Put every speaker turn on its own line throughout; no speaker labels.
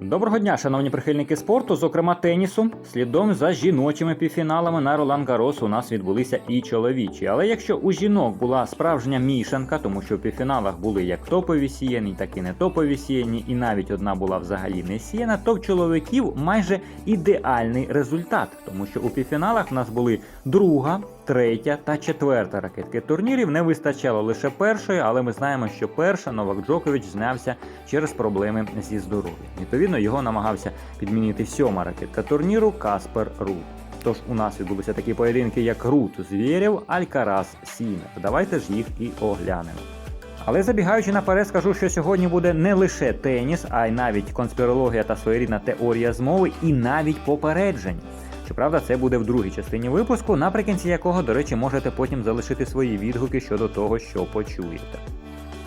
Доброго дня, шановні прихильники спорту, зокрема тенісу. Слідом за жіночими півфіналами на Ролан Гарос у нас відбулися і чоловічі. Але якщо у жінок була справжня мішанка, тому що в півфіналах були як топові сіяні, так і не топові сіяні, і навіть одна була взагалі не сіяна, то в чоловіків майже ідеальний результат, тому що у півфіналах в нас були друга, третя та четверта ракетки турнірів. Не вистачало лише першої, але ми знаємо, що перша Новак Джокович знявся через проблеми зі здоров'ям. Відповідно, його намагався підмінити сьома ракетка турніру Каспер Рут. Тож у нас відбулися такі поєдинки, як Рут Звєрєв, Алькарас Сінер. Давайте ж їх і оглянемо. Але забігаючи наперед, скажу, що сьогодні буде не лише теніс, а й навіть конспірологія та своєрідна теорія змови, і навіть попередження. Щоправда, це буде в другій частині випуску, наприкінці якого, до речі, можете потім залишити свої відгуки щодо того, що почуєте.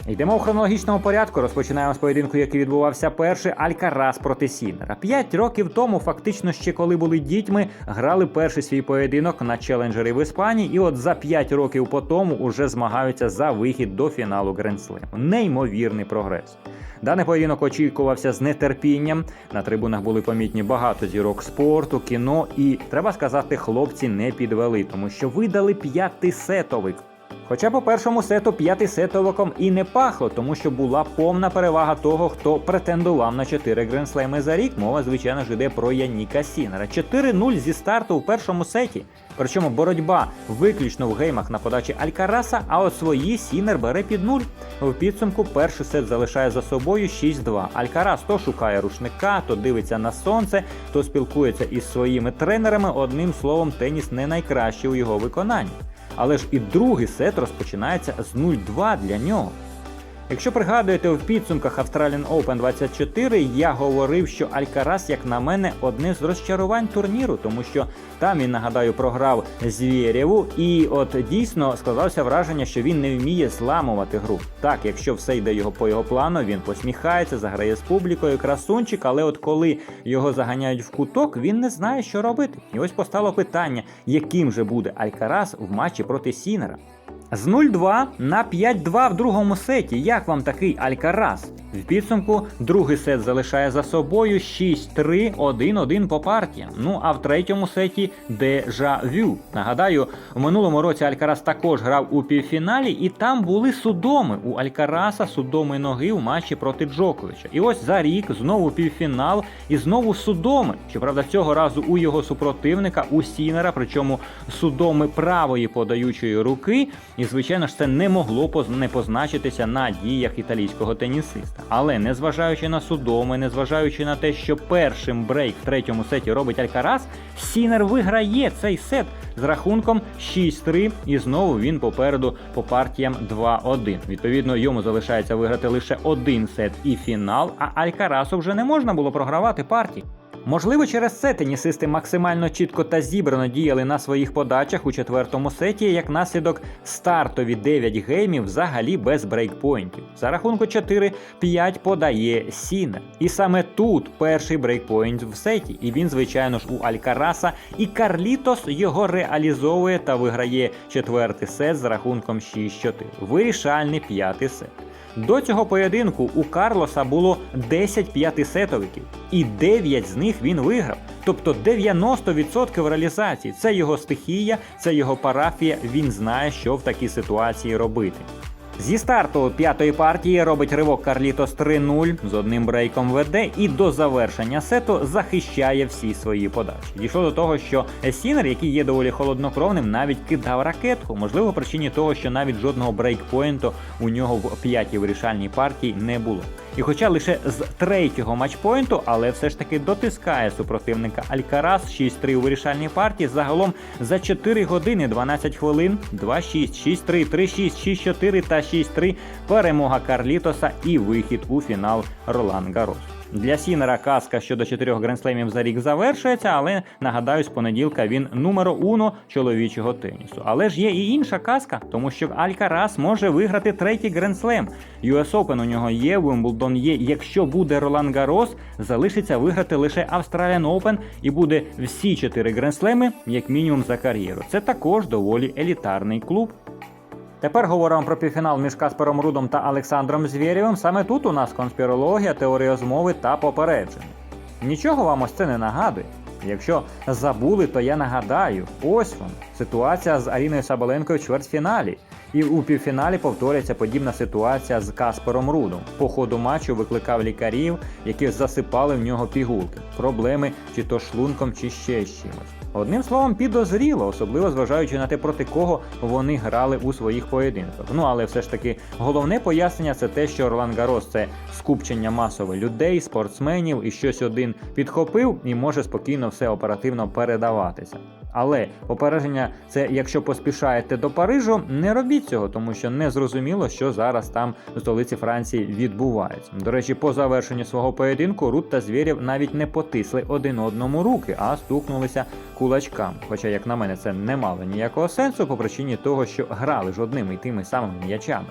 Йдемо в хронологічному порядку. Розпочинаємо з поєдинку, який відбувався перший Алькарас проти Сінера. П'ять років тому, фактично ще коли були дітьми, грали перший свій поєдинок на челенджері в Іспанії, і от за п'ять років по тому уже змагаються за вихід до фіналу Гренслему. Неймовірний прогрес. Даний поєдинок очікувався з нетерпінням. На трибунах були помітні багато зірок спорту, кіно, і треба сказати, хлопці не підвели, тому що видали п'ятисетовик. Хоча по першому сету п'ятисетовиком і не пахло, тому що була повна перевага того, хто претендував на 4 гренслеми за рік. Мова, звичайно ж, йде про Яніка Сінера. 4-0 зі старту у першому сеті. Причому боротьба виключно в геймах на подачі Алькараса, а от свої Сінер бере під нуль. В підсумку перший сет залишає за собою 6-2. Алькарас то шукає рушника, то дивиться на сонце, то спілкується із своїми тренерами. Одним словом, теніс не найкращий у його виконанні. Але ж і другий сет розпочинається з 0-2 для нього. Якщо пригадуєте, в підсумках Australian Open 24 я говорив, що Алькарас, як на мене, одне з розчарувань турніру, тому що там він, нагадаю, програв Звєрєву, і от дійсно складалося враження, що він не вміє зламувати гру. Так, якщо все йде його по його плану, він посміхається, заграє з публікою, красунчик, але от коли його заганяють в куток, він не знає, що робити. І ось постало питання, яким же буде Алькарас в матчі проти Сінера. З 0-2 на 5-2 в другому сеті. Як вам такий Алькарас? В підсумку другий сет залишає за собою 6-3, 1-1 по партіям. Ну а в третьому сеті дежавю. Нагадаю, в минулому році Алькарас також грав у півфіналі, і там були судоми у Алькараса, судоми ноги в матчі проти Джоковича. І ось за рік знову півфінал і знову судоми. Щоправда, цього разу у його супротивника у Сінера, причому судоми правої подаючої руки. І, звичайно ж, це не могло не позначитися на діях італійського тенісиста. Але незважаючи на судоми, незважаючи на те, що першим брейк в третьому сеті робить Алькарас, Сінер виграє цей сет з рахунком 6-3, і знову він попереду по партіям 2-1. Відповідно, йому залишається виграти лише один сет і фінал, а Алькарасу вже не можна було програвати партії. Можливо, через це тенісисти максимально чітко та зібрано діяли на своїх подачах у четвертому сеті, як наслідок стартові 9 геймів взагалі без брейкпоінтів. За рахунку 4-5 подає Сінер. І саме тут перший брейкпоінт в сеті. І він, звичайно ж, у Алькараса. І Карлітос його реалізовує та виграє четвертий сет з рахунком 6-4. Вирішальний п'ятий сет. До цього поєдинку у Карлоса було 10 п'ятисетовиків, і 9 з них він виграв. Тобто 90% реалізації. Це його стихія, це його парафія. Він знає, що в такій ситуації робити. Зі старту п'ятої партії робить ривок Карлітос 3-0, з одним брейком веде і до завершення сету захищає всі свої подачі. Дійшло до того, що Сінер, який є доволі холоднокровним, навіть кидав ракетку. Можливо, причині того, що навіть жодного брейкпоінту у нього в п'ятій вирішальній партії не було. І хоча лише з третього матчпоінту, але все ж таки дотискає супротивника Алькарас 6-3 у вирішальній партії. Загалом за 4 години 12 хвилин 2-6, 6-3, 3-6, 6-4 та 6-3 перемога Карлітоса і вихід у фінал Ролан Гарос. Для Сінера казка щодо чотирьох гренслемів за рік завершується, але нагадаю, з понеділка він номеро уно чоловічого тенісу. Але ж є і інша казка, тому що Алькарас може виграти третій гренслем. US Open у нього є, Wimbledon є. Якщо буде Ролан Гарос, залишиться виграти лише Australian Open і буде всі чотири гренслеми, як мінімум за кар'єру. Це також доволі елітарний клуб. Тепер говоримо про півфінал між Каспером Рудом та Олександром Звєрєвим. Саме тут у нас конспірологія, теорія змови та попередження. Нічого вам ось це не нагадує. Якщо забули, то я нагадаю, ось вона ситуація з Аріною Сабаленкою в чвертьфіналі. І у півфіналі повторюється подібна ситуація з Каспером Рудом. По ходу матчу викликав лікарів, які засипали в нього пігулки. Проблеми чи то шлунком, чи ще з чимось. Одним словом, підозріло, особливо зважаючи на те, проти кого вони грали у своїх поєдинках. Ну але все ж таки головне пояснення це те, що Орлан Гарос це скупчення масове людей, спортсменів і щось один підхопив і може спокійно все оперативно передаватися. Але попередження це, якщо поспішаєте до Парижу, не робіть цього, тому що не зрозуміло, що зараз там у столиці Франції відбувається. До речі, по завершенню свого поєдинку Рут та Звєрєв навіть не потисли один одному руки, а стукнулися кулачками. Хоча, як на мене, це не мало ніякого сенсу по причині того, що грали ж одними й тими самими м'ячами.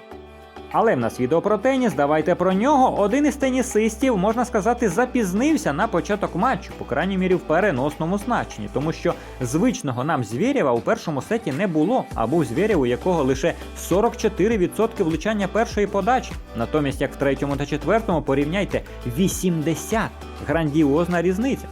Але в нас відео про теніс, давайте про нього. Один із тенісистів, можна сказати, запізнився на початок матчу, по крайній мірі в переносному значенні, тому що звичного нам Звєрєва у першому сеті не було, а був Звєрєв, у якого лише 44% влучання першої подачі. Натомість, як в третьому та четвертому, порівняйте 80. Грандіозна різниця.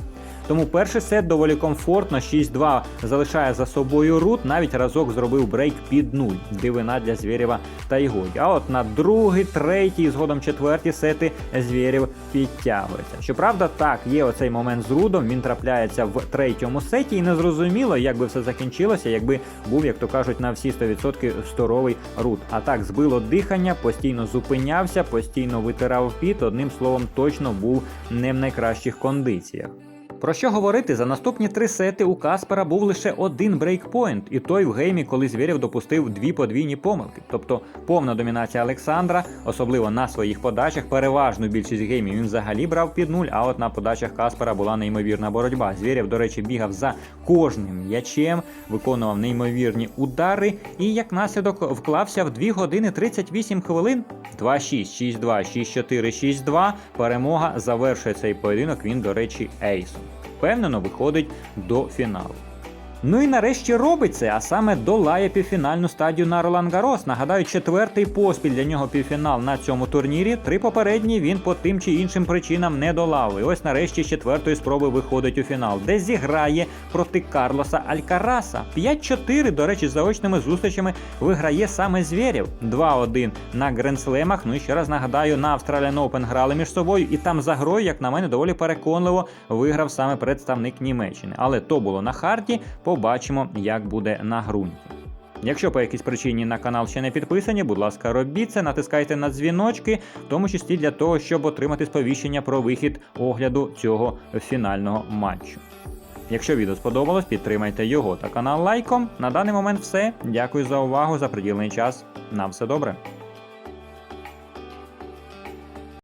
Тому перший сет доволі комфортно, 6-2 залишає за собою Рут, навіть разок зробив брейк під нуль. Дивина для Звєрєва та й годі. А от на другий, третій, і згодом четвертій сети Звєрєв підтягується. Щоправда, так, є оцей момент з Рудом, він трапляється в третьому сеті, і незрозуміло, як би все закінчилося, якби був, як то кажуть, на всі 100% здоровий Руд. А так збило дихання, постійно зупинявся, постійно витирав піт, одним словом, точно був не в найкращих кондиціях. Про що говорити, за наступні три сети у Каспера був лише один брейкпоінт, і той в геймі, коли Звєрєв допустив дві подвійні помилки. Тобто повна домінація Олександра, особливо на своїх подачах, переважну більшість геймів він взагалі брав під нуль, а от на подачах Каспера була неймовірна боротьба. Звєрєв, до речі, бігав за кожним м'ячем, виконував неймовірні удари і як наслідок вклався в 2 години 38 хвилин. 2-6, 6-2, 6-4, 6-2. Перемога завершує цей поєдинок. Він, до речі, ейсом. Впевнено, виходить до фіналу. Ну і нарешті робить це, а саме долає півфінальну стадію на Ролан Гарос. Нагадаю, четвертий поспіль для нього півфінал на цьому турнірі. Три попередні він по тим чи іншим причинам не долав. І ось нарешті з четвертої спроби виходить у фінал, де зіграє проти Карлоса Алькараса. 5-4, до речі, з заочними зустрічами виграє саме Звєрєв. 2-1 на гренслемах. Ну і ще раз нагадаю, на Australian Open грали між собою, і там за грою, як на мене, доволі переконливо виграв саме представник Німеччини. Але то було на харті. Побачимо, як буде на ґрунті. Якщо по якійсь причині на канал ще не підписані, будь ласка, робіть це, натискайте на дзвіночки, в тому числі для того, щоб отримати сповіщення про вихід огляду цього фінального матчу. Якщо відео сподобалось, підтримайте його та канал лайком. На даний момент все. Дякую за увагу, за приділений час. На все добре.